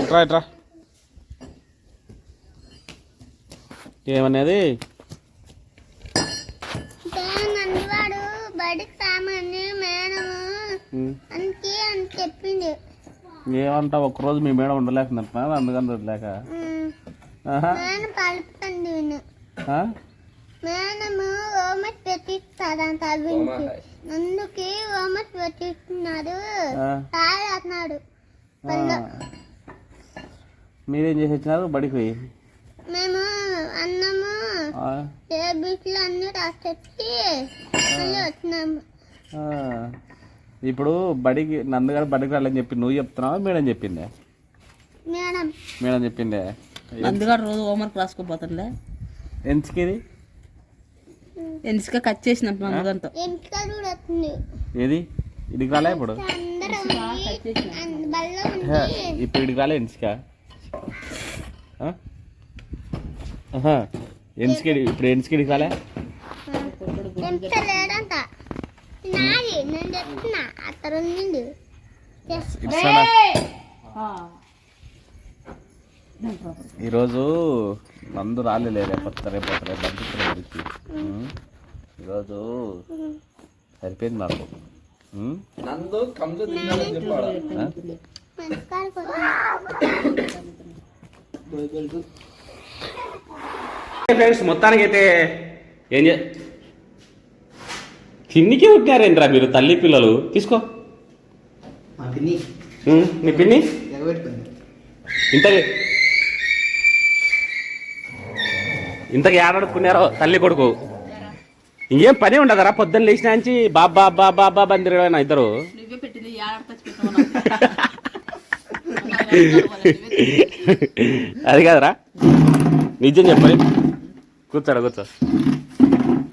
ఇట్రా ఇట్రా ఏమనేది నన్నివాడు ఉమ్, అందుకే అని చెప్పింది ఒక్కరోజు మీ మేడం ఉండలేకున్నట్టున్నారు అందుకని మేడం పలుపుతుంది? మేడము అందుకే హోంవర్క్ పెట్టిస్తున్నారు తాగేస్తున్నాడు. మీరేం చేసి వచ్చినారు బడికి పోయి? మేము అన్నము ఆ, టేబుల్స్లో అన్ని వచ్చినాము. ఆ. ఇప్పుడు బడికి నందుగారు బడికి రాలని చెప్పి నువ్వు చెప్తున్నావా? మేడం చెప్పిందే? మేడం. మేడం చెప్పిందే? అందుకని రోజు హోంవర్క్ రాసుకోపోతుందిలే ఎంచుకేది? ఎందుక కట్ చేసినప్పుడు వస్తుంది ఏది? ఇడికి రాలే ఇప్పుడు? ఇప్పుడు ఇడికి రాలే ఎంచుకా? ఇప్పుడు ఎంచుకేడికి రాలే నాది ఈరోజు నందు రేపొత్త రేపొత్త రేపు బడికి ఉం? ఈరోజు సరిపోయింది నాకు. ఉం? ఆ? ఫ్రెండ్స్ మొత్తానికి అయితే ఏం చే తిన్నికే పుట్టినారేంట్రా మీరు తల్లి పిల్లలు? తీసుకో. మా పిన్ని. ఉం, నీ పిన్ని? ఎగబెట్టుకుంది. ఇంతకి ఇంతకి ఏడాడుకున్నారో తల్లి కొడుకు. ఇంకేం పని ఉండదరా పొద్దున్న లేచిన నుంచి బాబా బాబా బాబా అని తిరగడం ఇద్దరు. అది కాదురా. నిజం చెప్పరి. కూర్చోరా కూర్చో.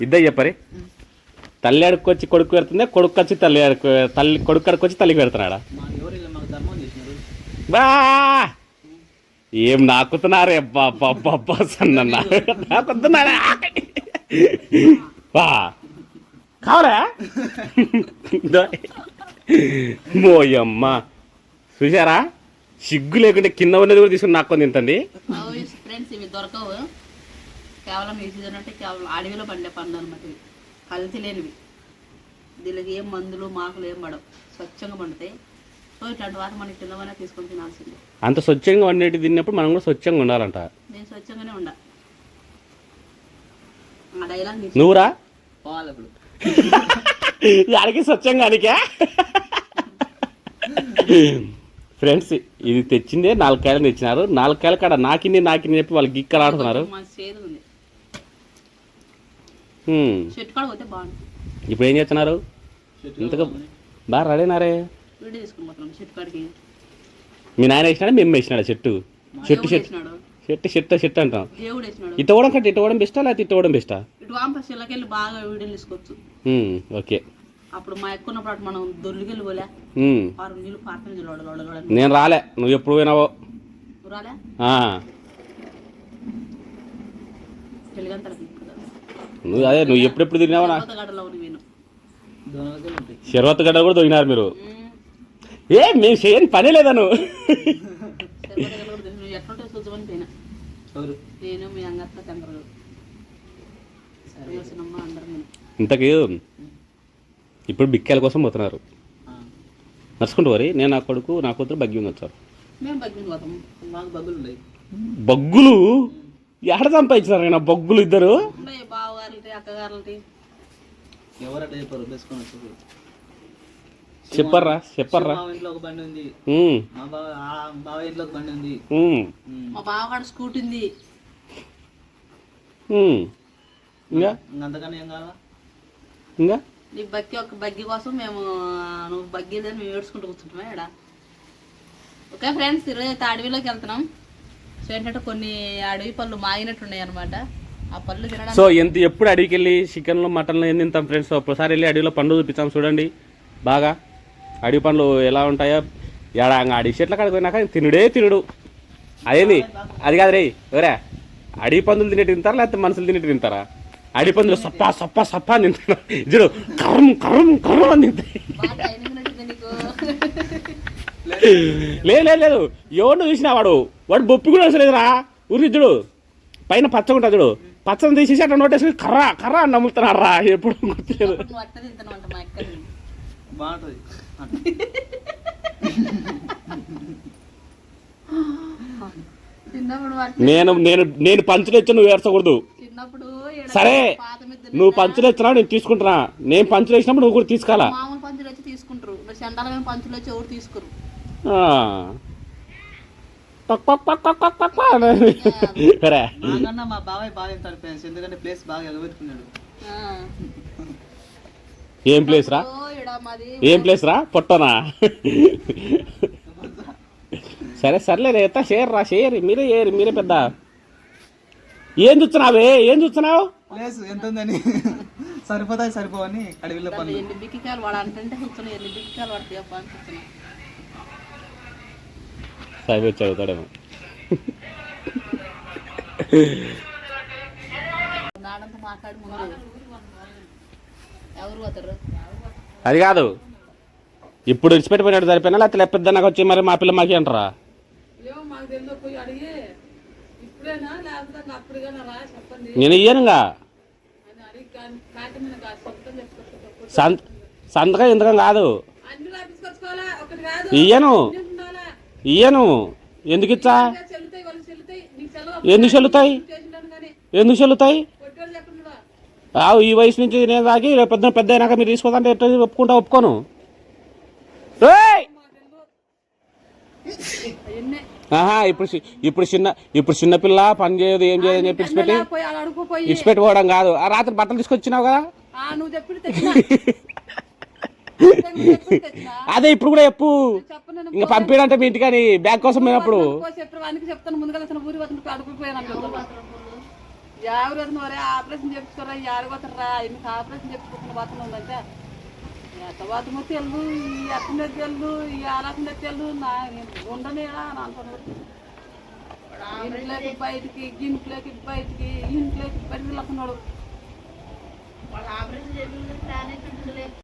ఇద్దరు చెప్పరి. తల్లి అడుక్కొచ్చి కొడుకు పెడుతుందే కొడుకు వచ్చి తల్లి అడుకు తల్లి కొడుకు అడుక్కొచ్చి తల్లికి పెడుతున్నాడా? బా! ఏం నాకుతున్నారే అబ్బా సన్న నాకుతున్నారా బా! కావరా మోయమ్మ. చూసారా సిగ్గు లేకుంటే కింద ఉన్నది కూడా తీసుకుని నాకు తింటుంది ఫ్రెండ్స్ ఇవి దొరకవు. కేవలం ఈ సీజన్ అంటే కేవలం అడవిలో పండే పండు అనమాట ఇవి. కల్తీ లేనివి. దీనికి ఏం మందులు మాకులు ఏం పడవు. స్వచ్ఛంగా పండుతాయి. సో ఇట్లాంటి వాటి మనకి తినమనే తీసుకొని తినాల్సిందే. అంత స్వచ్ఛంగా వండేటి తిన్నప్పుడు మనం కూడా స్వచ్ఛంగా ఉండాలంట. నేను స్వచ్ఛంగానే ఉండ. ఆ డైలాగ్ తీసి నువ్వురా? పోవాలి ఇప్పుడు. యాడికి స్వచ్ఛంగా అనికా? ఫ్రెండ్స్ ఇది తెచ్చిందే నాలుగు కాయలు తెచ్చినారు. నాలుగు కాయలు కాడ నాకింది నాకింది చెప్పి వాళ్ళు గిక్కలు ఆడుతున్నారు మా చేదు ఉంది. హ్మ్. చెట్టు కాడ పోతే బాగుంటుంది. ఇప్పుడు ఏం చేస్తున్నారు? ఇంతగా బాగా రెడీనారే వీడియో తీసుకుని పోతున్నాం చెట్టు కాడికి. మీ నాయన వేసినాడా? మేము వేసినాడా చెట్టు? చెట్టు చెట్టు. చెట్టు చెట్టు చెట్టు అంటాం. దేవుడు వేసినాడు. ఇటు ఇవ్వడం కంటే ఇటు ఇవ్వడం బెస్టా? లేకపోతే ఇటు ఇవ్వడం బెస్టా? ఓకే. అప్పుడు మా ఎక్కువ ఉన్నప్పుడు మనం దొరికెళ్ళి పోలే. హ్మ్. ఆరు నీళ్ళు పార్కింగ్ లోడ లోడ లోడ నేను రాలే. నువ్వు ఎప్పుడు పోయినావో? నువ్వు రాలే? అదే. నువ్వు ఎప్పుడెప్పుడు తిరిగినావో నా గడలో నేను దొంగలకే ఉంటాయి శర్వత్ గడ్డ కూడా దొరికినారు మీరు? ఏ మేము చేయని పని లేదా నువ్వు? ఇంతకీ ఇప్పుడు బిక్కాల కోసం పోతున్నారు. నడుచుకుంటూ వరి నేను నా కొడుకు నా కూతురు బగ్గి పోతాం. మాకు బగ్గులు ఉన్నాయి బగ్గులు? ఎక్కడ సంపాదించినారు నా బగ్గులు ఇద్దరు? చెప్పర్రా చెప్పర్రా. మా ఇంట్లో ఒక బండి ఉంది. మా బావ ఆ బావ ఇంట్లో ఒక బండి ఉంది. మా స్కూటీ ఉంది. ఇంకా? ఇంక అంతకన్నా ఏం కావాలా? ఇంకా? నీ బగ్గి ఒక బగ్గి కోసం మేము నువ్వు బగ్గి లేదని మేము ఏడ్చుకుంటూ కూర్చుంటామే ఇక్కడ ఓకే ఫ్రెండ్స్ ఈరోజు అయితే అడవిలోకి వెళ్తున్నాం. సో ఏంటంటే కొన్ని అడవి పళ్ళు మాగినట్టున్నాయి అనమాట ఆ పళ్ళు సో ఎంత ఎప్పుడు అడవికి వెళ్ళి చికెన్లు మటన్లు ఏం తింటాం ఫ్రెండ్స్? ఒకసారి వెళ్ళి అడవిలో పండు చూపిస్తాం చూడండి. బాగా అడవి పండ్లు ఎలా ఉంటాయో. ఎడా అడవి చెట్ల కాడికి పోయినాక తినుడే తినుడు. అదేంది? అది కాదు రే ఎవరా? అడవి పందులు తినేటి తింటారా లేకపోతే మనుషులు తినేటి తింటారా? అడవి పందులు సప్పా సప్పా సప్పా అని తింటాయి బాగా training ఉన్నట్టుంది నీకు లేదు లేదు లేదు. ఎవరిని చూసినా వాడు? వాడు బొప్పి కూడా వస్తలేదురా ఉరిద్దుడు పైన పచ్చ ఉంటుంది చూడు. పచ్చని తీసేసి అట్లా నోటేసి కర్ర కర్ర అని నమ్ముతున్నాడు రా. ఎప్పుడు గుర్తులేదు. నేను నేను నేను పంచులు ఇచ్చి నువ్వు ఏడ్చకూడదు. చిన్నప్పుడు సరే నువ్వు పంచులు ఇచ్చినావు నేను తీసుకుంటున్నా నేను పంచులు వేసినప్పుడు నువ్వు కూడా తీసుకోవాలా మామూలు పంచులు వచ్చి తీసుకుంటారు మరి చండాలమైన పంచులు వచ్చి ఎవరు తీసుకోరు ఆ. పక్ పక్ పక్ పక్ పక్ పక్ పక్ అని. రే. నాకన్నా మా బాబాయ్ బాగా ఫ్రెండ్స్ ఎందుకంటే ప్లేస్ బాగా ఎగబెట్టుకున్నాడు ఆ. ఏం ప్లేస్ రా ఓ, ఈడ మాది ఏం ప్లేస్ రా పొట్టనా సరే సర్లే రేత షేర్ రా షేర్ మీరే ఏరి మీరే పెద్ద ఏం చూస్తున్నావే? ఏం చూస్తున్నావు? ప్లేస్ ఎంత ఉందని. సరిపోతాయి సరిపోవని అడవిలో పనులు ఎన్ని బిక్కికాయలు వాడు అంటే కూర్చొని ఎన్ని బిక్కికాయలు పడతాయి అబ్బా వచ్చి అది కాదు. ఇప్పుడు విడిచిపెట్టిపోయినాడు సరిపోయినా లేకపోతే లేకపోతే నాకు వచ్చి మరి మా పిల్ల మాకి అంటారా నేను ఇయ్యనుగా. సంతకం ఎందుకం కాదు. ఇయ్యను. ఇయ్యను. ఎందుకు ఇచ్చా? ఎందుకు చెల్లుతాయి? ఎందుకు చెల్లుతాయి? ఈ వయసు నుంచి నేను తాగి రేపు పెద్ద పెద్ద అయినాక మీరు తీసుకోదంటే ఎట్లా ఒప్పుకుంటా ఒప్పుకోను. ఆహా ఇప్పుడు ఇప్పుడు చిన్న ఇప్పుడు చిన్నపిల్ల పని చేయదు ఏం చేయదు అని చెప్పి ఇచ్చిపెట్టి ఇచ్చిపెట్టి పోవడం కాదు. ఆ రాత్రి బట్టలు తీసుకొచ్చినావు కదా? అదే ఇప్పుడు కూడా చెప్పు. ఇంకా పంపించడంటే మీ ఇంటికని బ్యాగ్ కోసం పోయినప్పుడు. ఆపరేషన్ చెప్పుకోరా ఆపరేషన్ చెప్పుకుంటున్న బాత్రూమ్ ఉందంటే ఎంత బాత్రూమ్ తెలు ఈ ఎత్తుండే తెలు ఈ ఆలకుండా తెలు నా ఉండనేరా అని అంటున్నాడు ఇంట్లోకి బయటికి గింట్లోకి బయటికి ఇంట్లోకి బయటికి వెళ్తున్నాడు